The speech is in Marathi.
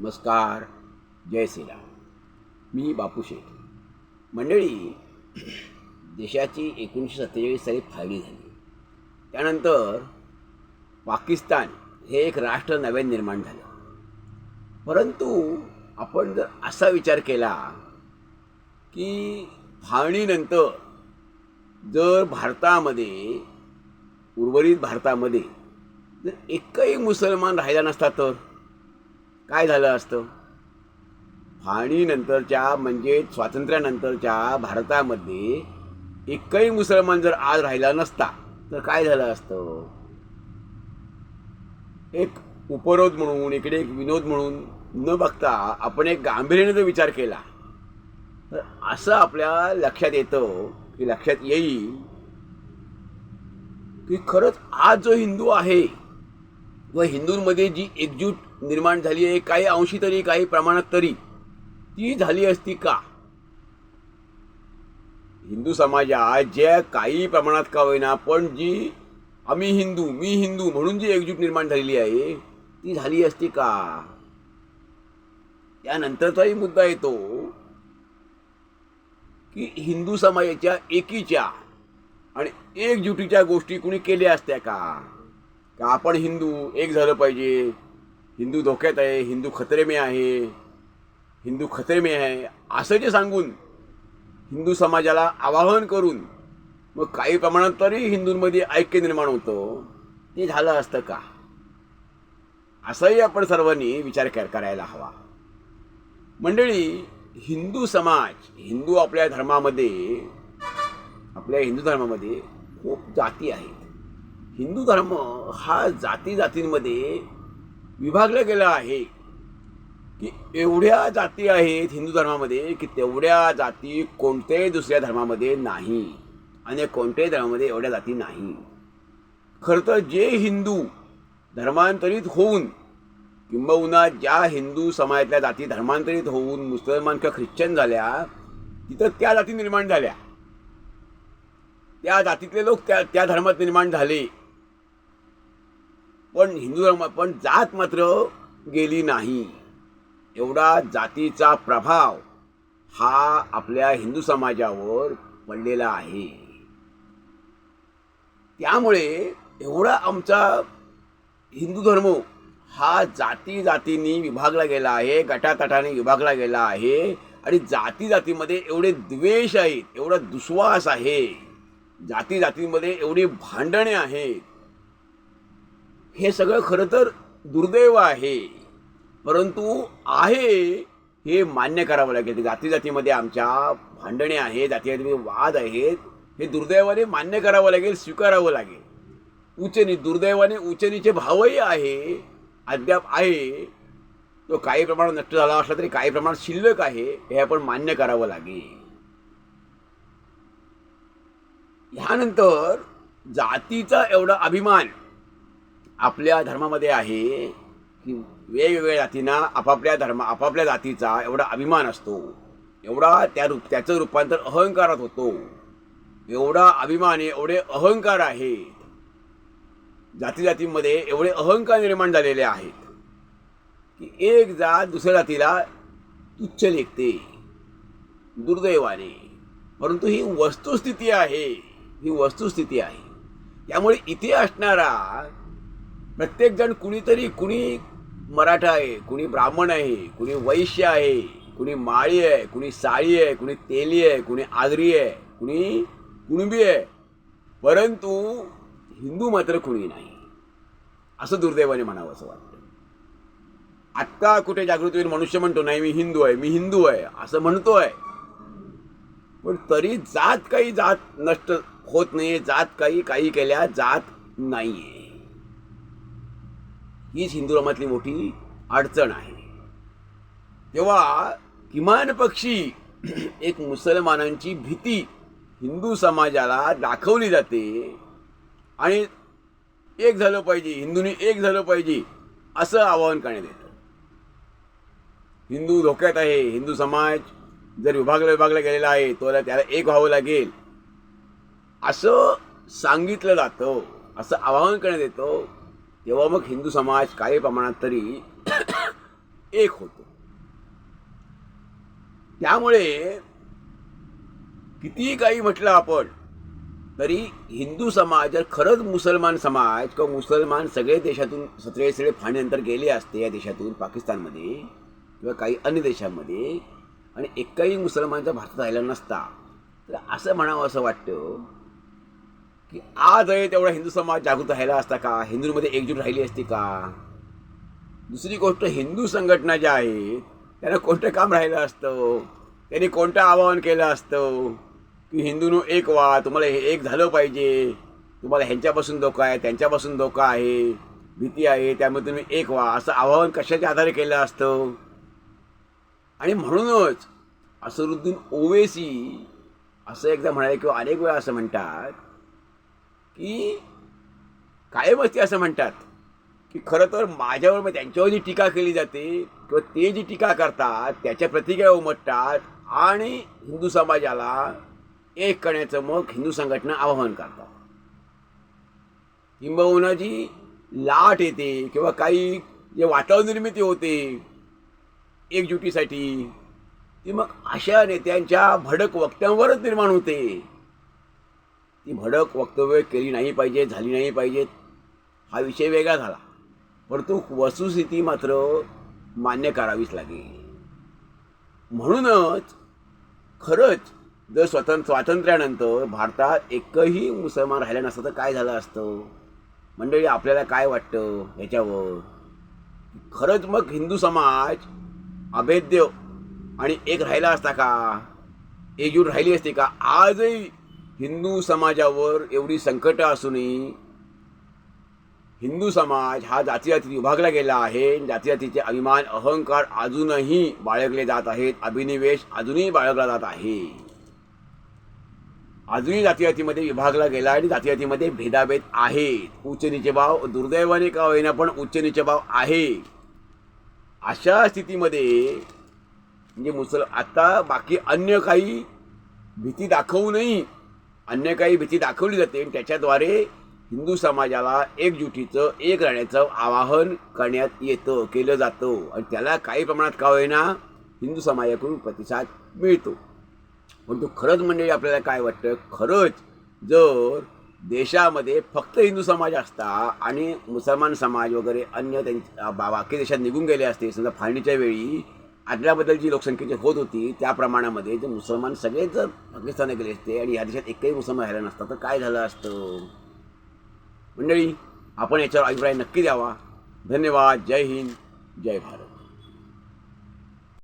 नमस्कार जय श्रीराम. मी बापू शेठ. मंडळी देशाची एकोणीसशे सत्तेचाळीस साली फाळणी झाली. त्यानंतर पाकिस्तान हे एक राष्ट्र नव्याने निर्माण झालं. परंतु आपण जर असा विचार केला की फाळणीनंतर जर भारतामध्ये उर्वरित भारतामध्ये जर एकही मुसलमान राहिला नसता तर? काय झालं असतं? फाळणीनंतरच्या म्हणजे स्वातंत्र्यानंतरच्या भारतामध्ये एकही मुसलमान जर आज राहिला नसता तर काय झालं असतं? एक उपरोध म्हणून इकडे एक विनोद म्हणून न बघता आपण एक गांभीर्याने जर विचार केला तर असं आपल्या लक्षात येतं की लक्षात येईल की खरंच आज जो हिंदू आहे व हिंदूंमध्ये जी एकजूट निर्माण झाली आहे. काही अंशी तरी काही प्रमाणात तरी. ती झाली असती का? हिंदू समाजात ज्या काही प्रमाणात का होईना पण जी आम्ही हिंदू मी हिंदू म्हणून जी एकजूट निर्माण झालेली आहे ती झाली असती का? त्यानंतरचाही मुद्दा येतो की हिंदू समाजाच्या एकीच्या आणि एकजुटीच्या गोष्टी कुणी केल्या असत्या का? का आपण हिंदू एक झालं पाहिजे. हिंदू धोक्यात आहे हिंदू खतरे में आहे हिंदू खतरे में आहे असं जे सांगून हिंदू समाजाला आवाहन करून मग काही प्रमाणात तरी हिंदूंमध्ये ऐक्य निर्माण होतं. ते झालं असतं का? असंही आपण सर्वांनी विचार कर करायला हवा. मंडळी हिंदू समाज हिंदू आपल्या धर्मामध्ये आपल्या हिंदू धर्मामध्ये खूप जाती आहेत. हिंदू धर्म हा जाती जातींमध्ये विभागलं गेलं आहे की एवढ्या जाती आहेत हिंदू धर्मामध्ये की तेवढ्या जाती कोणत्याही दुसऱ्या धर्मामध्ये नाही. आणि कोणत्याही धर्मामध्ये एवढ्या जाती नाही. खरं तर जे हिंदू धर्मांतरित होऊन किंबहुना ज्या हिंदू समाजातल्या जाती धर्मांतरित होऊन मुसलमान किंवा ख्रिश्चन झाल्या तिथं त्या जाती निर्माण झाल्या. त्या जातीतले लोक त्या त्या धर्मात निर्माण झाले. पण हिंदू धर्म पण जात मात्र गेली नाही. एवढा जातीचा प्रभाव हा आपल्या हिंदू समाजावर पडलेला आहे. त्यामुळे एवढा आमचा हिंदू धर्म हा जाती जातींनी विभागला गेला आहे गटातटाने विभागला गेला आहे आणि जाती जातीमध्ये एवढे द्वेष आहेत एवढा दुस्वास आहे. जाती जातींमध्ये एवढी भांडणे आहेत. हे सगळं खरं तर दुर्दैव आहे. परंतु आहे हे मान्य करावं लागेल. जाती जातीमध्ये आमच्या भांडणे आहेत जाती जातीमध्ये वाद आहेत हे दुर्दैवाने मान्य करावं लागेल स्वीकारावं लागेल. उचनी दुर्दैवाने उचनीचे भावही आहे अद्याप आहे. तो काही प्रमाणात नष्ट झाला असला तरी काही प्रमाणात शिल्लक आहे हे आपण मान्य करावं लागेल. ह्यानंतर जातीचा एवढा अभिमान आपल्या धर्मामध्ये आहे की वेगवेगळ्या जातींना आपापल्या धर्मा आपापल्या जातीचा एवढा अभिमान असतो. एवढा त्या रूप त्याचं रूपांतर अहंकारात होतो. एवढा अभिमान आहे एवढे अहंकार आहेत जाती जातींमध्ये एवढे अहंकार निर्माण झालेले आहेत की एक जात दुसऱ्या जातीला तुच्छ लेखते दुर्दैवाने. परंतु ही वस्तुस्थिती आहे ही वस्तुस्थिती आहे. त्यामुळे इथे असणारा प्रत्येकजण कुणीतरी कुणी मराठा आहे कुणी ब्राह्मण आहे कुणी वैश्य आहे कुणी माळी आहे कुणी साळी आहे कुणी तेली आहे कुणी आगरी आहे कुणी कुणबी आहे. परंतु हिंदू मात्र कुणी नाही. असं दुर्दैवाने म्हणावं असं वाटतं. आत्ता कुठे जागृती होईल मनुष्य म्हणतो नाही मी हिंदू आहे मी हिंदू आहे असं म्हणतोय. पण तरी जात काही जात नष्ट होत नाही जात काही काही केल्या जात नाही आहे हीच हिंदू धर्मातली मोठी अडचण आहे. तेव्हा किमान पक्षी एक मुसलमानांची भीती हिंदू समाजाला दाखवली जाते. आणि एक झालं पाहिजे हिंदूंनी एक झालं पाहिजे असं आवाहन करण्यात येतं. हिंदू धोक्यात आहे. हिंदू समाज जर विभागला विभागला गेलेला आहे तो त्याला एक व्हावं लागेल. असं सांगितलं जातं असं आवाहन करण्यात येतं. तेव्हा मग हिंदू समाज काही प्रमाणात तरी एक होतो. त्यामुळे कितीही काही म्हटलं आपण तरी हिंदू समाज जर खरंच मुसलमान समाज किंवा मुसलमान सगळे देशातून सतरे सगळे फाणीनंतर गेले असते या देशातून पाकिस्तानमध्ये किंवा काही अन्य देशांमध्ये आणि एकही मुसलमानचा भारतात राहिला नसता तर असं म्हणावं असं वाटतं की आजही तेवढा हिंदू समाज जागृत राहिला असता का? हिंदूंमध्ये एकजूट राहिली असती का? दुसरी गोष्ट हिंदू संघटना ज्या आहेत त्यांना कोणतं काम राहिलं असतं? त्यांनी कोणतं आवाहन केलं असतं? की हिंदूनो एक व्हा तुम्हाला हे एक झालं पाहिजे. तुम्हाला ह्यांच्यापासून धोका आहे त्यांच्यापासून धोका आहे भीती आहे त्यामुळे तुम्ही एक व्हा. असं आवाहन कशाच्या आधारे केलं असतं? आणि म्हणूनच असरुद्दीन ओवेसी असं एकदा म्हणाले किंवा अनेक वेळा असं म्हणतात की कायमच असं म्हणतात की खरं तर माझ्यावर मग त्यांच्यावर जी टीका केली जाते किंवा ते जी टीका करतात त्याच्या प्रतिक्रिया उमटतात आणि हिंदू समाजाला एक करण्याचं मग हिंदू संघटना आवाहन करतात. किंबहुना जी लाट येते किंवा काही जे वातावरण निर्मिती होते एकजुटीसाठी ती मग अशा नेत्यांच्या भडक वक्त्यांवरच निर्माण होते. ती भडक वक्तव्य केली नाही पाहिजे झाली नाही पाहिजेत हा विषय वेगळा झाला. परंतु वस्तुस्थिती मात्र मान्य करावीच लागेल. म्हणूनच खरंच जर स्वतंत्र स्वातंत्र्यानंतर भारतात एकही मुसलमान राहिला नसतं तर काय झालं असतं? मंडळी आपल्याला काय वाटतं ह्याच्यावर खरंच मग हिंदू समाज अभेद्य आणि एक राहिला असता का? एकजूट राहिली असते का? आजही हिंदू समाजावर एवढी संकटं असूनही हिंदू समाज हा जाती जातीत विभागला गेला आहे. जाती जातीचे अभिमान अहंकार अजूनही बाळगले जात आहेत. अभिनिवेश अजूनही बाळगला जात आहे. अजूनही जातीजातीमध्ये विभागला गेला आणि जातीजातीमध्ये भेदाभेद आहेत. उच्च नीचे भाव दुर्दैवाने का होईना पण उच्च नीचे भाव आहे. अशा स्थितीमध्ये म्हणजे मुसल आता बाकी अन्य काही भीती दाखवूनही अन्य काही भीती दाखवली जाते. आणि त्याच्याद्वारे हिंदू समाजाला एकजुटीचं एक राहण्याचं आवाहन करण्यात येतं केलं जातं. आणि त्याला काही प्रमाणात का होईना हिंदू समाजाकडून प्रतिसाद मिळतो. पण तो खरंच म्हणजे आपल्याला काय वाटतं? खरंच जर देशामध्ये फक्त हिंदू समाज असता आणि मुसलमान समाज वगैरे अन्य त्यांच्या बा- बाकी देशात निघून गेले असते समजा फाळणीच्या वेळी आदल्याबद्दल जी लोकसंख्येची होत होती त्या प्रमाणामध्ये जे मुसलमान सगळेच जर गेले असते आणि या देशात एकही मुसलमान राहिला नसता तर काय झालं असतं? मंडळी आपण याच्यावर अभिप्राय नक्की द्यावा. धन्यवाद. जय हिंद. जय भारत.